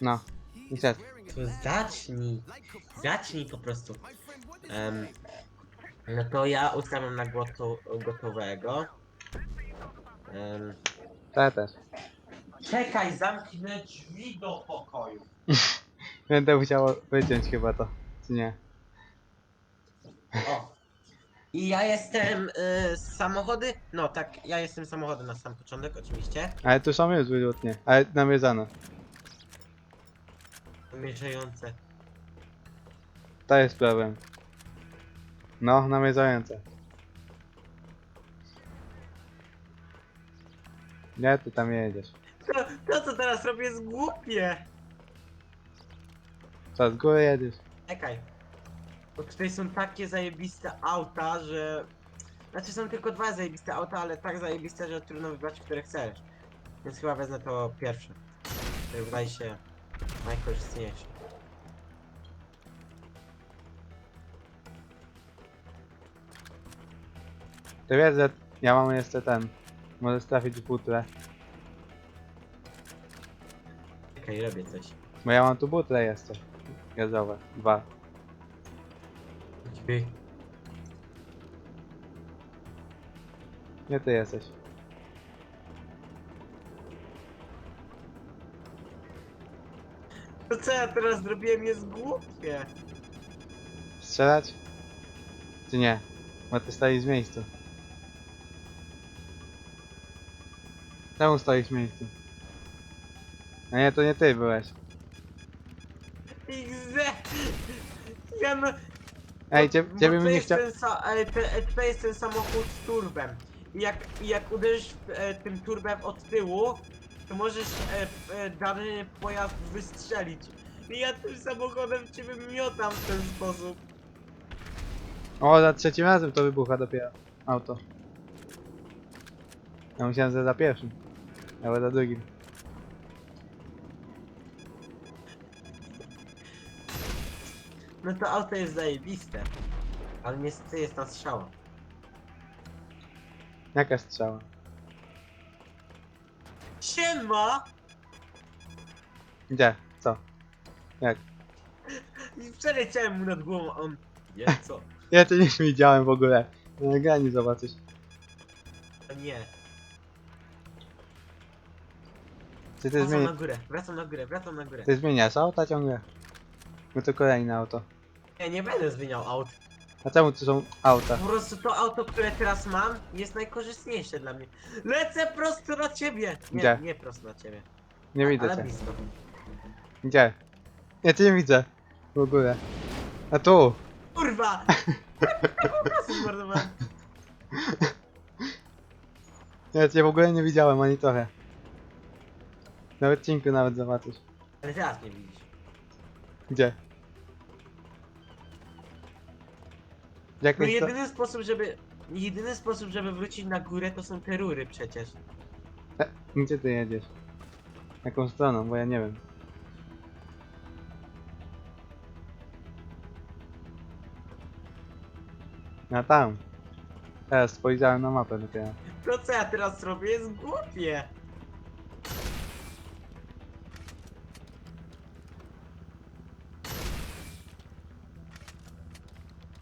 No. Niestety. To zacznij. Zacznij po prostu. Em, no to ja ustawiam na goto gotowego. Em, ja też. czekaj, zamknę drzwi do pokoju. Będę musiał wyciąć chyba to. Czy nie? O. I ja jestem y, samochody. No tak, ja jestem samochody na sam początek, oczywiście. Ale tu są już wyrzutnie. Ale namierzane. Mierzające. To jest problem. No, namierzające. Nie, ty tam jedziesz. To, to co teraz robię jest głupie. Co, z góry jedziesz? Czekaj. Bo tutaj są takie zajebiste auta, że... Znaczy są tylko dwa zajebiste auta, ale tak zajebiste, że trudno wybrać, które chcesz. Więc chyba wezmę to pierwsze. To wydaje się najkorzystniejsze. Ty wiesz, że ja mam jeszcze ten. Możesz trafić w butlę. Czekaj, robię coś. Bo ja mam tu butle jeszcze. Gazowe. Dwa. Drzwi. Nie ty jesteś. To co ja teraz zrobiłem jest głupie. Strzelać? Czy nie? Bo ty stoisz w miejscu. Czemu stoisz w miejscu? A nie, to nie ty byłeś. XZ! Ja no... Ej, cie, bo ciebie to mi nie jest chciał... ten sa- e, te, e, To jest ten samochód z turbem. I jak, i jak uderzysz e, tym turbem od tyłu, to możesz e, e, dany pojazd wystrzelić. I ja tym samochodem ciebie miotam w ten sposób. O, za trzecim razem to wybucha dopiero. Auto. Ja myślałem, że za pierwszym. Ale za drugim. No to auto jest zajebiste. Ale niestety jest na strzała. Jaka strzała? Siema! Gdzie? Co? Jak? I przeleciałem mu nad głową, a on... Nie, co? Ja cię nie widziałem w ogóle. Na nagraniu zobaczysz. Nie. Ty, Wracam zmieni... na górę, wracam na górę, wracam na górę. ty zmieniasz auta ciągle? No to kolejne auto. Nie, nie będę zmieniał aut. A czemu tu są auta? Po prostu to auto, które teraz mam, jest najkorzystniejsze dla mnie. Lecę prosto na ciebie! Nie, Gdzie? nie prosto na ciebie. Nie widzę ale cię. blisko. Gdzie? Ja cię nie widzę. W ogóle. A tu! Kurwa! Kasy zmarnowałem. Ja cię w ogóle nie widziałem ani trochę. Na odcinku nawet zobaczysz. Ale teraz nie widzisz. Gdzie? No to... jedyny sposób, żeby... Jedyny sposób, żeby wrócić na górę, to są te rury przecież. E, Gdzie ty jedziesz? Jaką stroną? Bo ja nie wiem. A tam. Teraz spojrzałem na mapę dopiero. To co ja teraz robię jest głupie.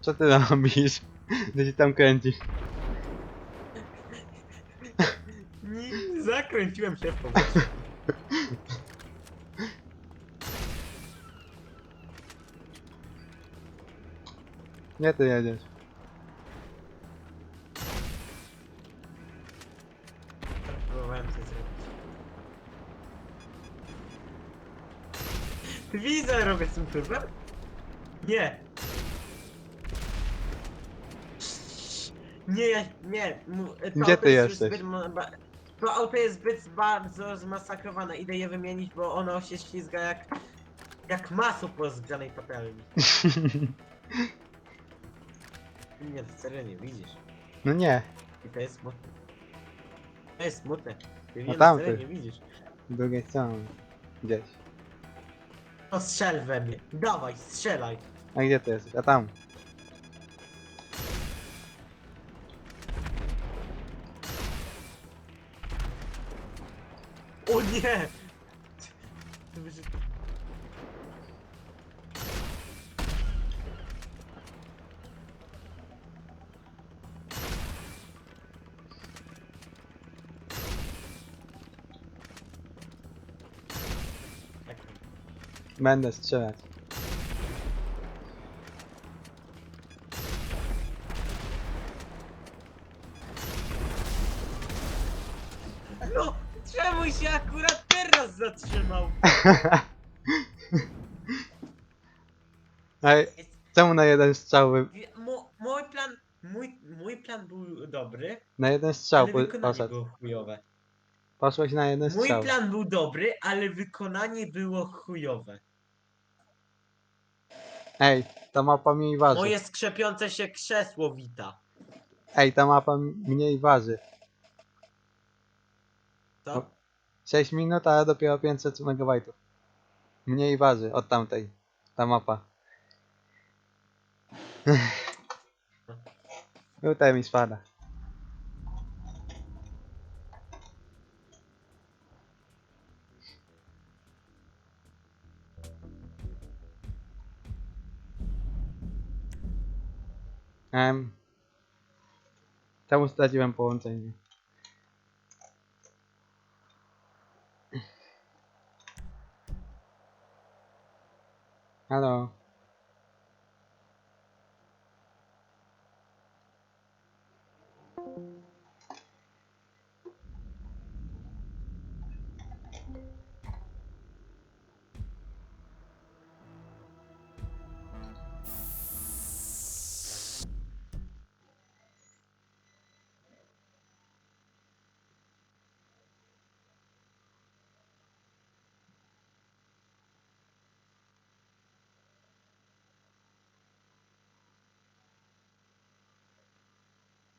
Co ty robisz? Gdzie ci tam kręcisz? Nie, zakręciłem się w powietrzu. Gdzie ty jedziesz? Próbowałem coś zrobić. Widzę, robię z tym? Nie. Nie, ja, nie. mu- To Gdzie auto ty jest już jesteś? Zbyt, ba- to auto jest zbyt bardzo zmasakrowane. Idę je wymienić, bo ono się ślizga jak... Jak masło po zgrzanej patelni. Nie, to serio nie widzisz. No nie. I to jest smutne. To jest smutne. Ty mnie tam na serio ty. nie widzisz. Z drugiej strony. Gdzieś. No strzel we mnie. Dawaj, strzelaj. A gdzie ty jesteś? A tam. O nie! że... Tak. Będę strzelać. No, czemu się akurat teraz zatrzymał? Ej, czemu na jeden strzał wy... Mo, mój plan, mój, mój plan był dobry, Na jeden strzał ale po- wykonanie poszedł. było chujowe. Poszłeś na jeden Mój strzał. plan był dobry, ale wykonanie było chujowe. Ej, ta mapa mniej waży. Moje skrzepiące się krzesło wita. Ej, ta mapa m- mniej waży. O. 6 minut, ale dopiero 500 MB. Mniej waży od tamtej. Ta mapa. Tutaj mi spada. Em. Czemu straciłem połączenie? Hello.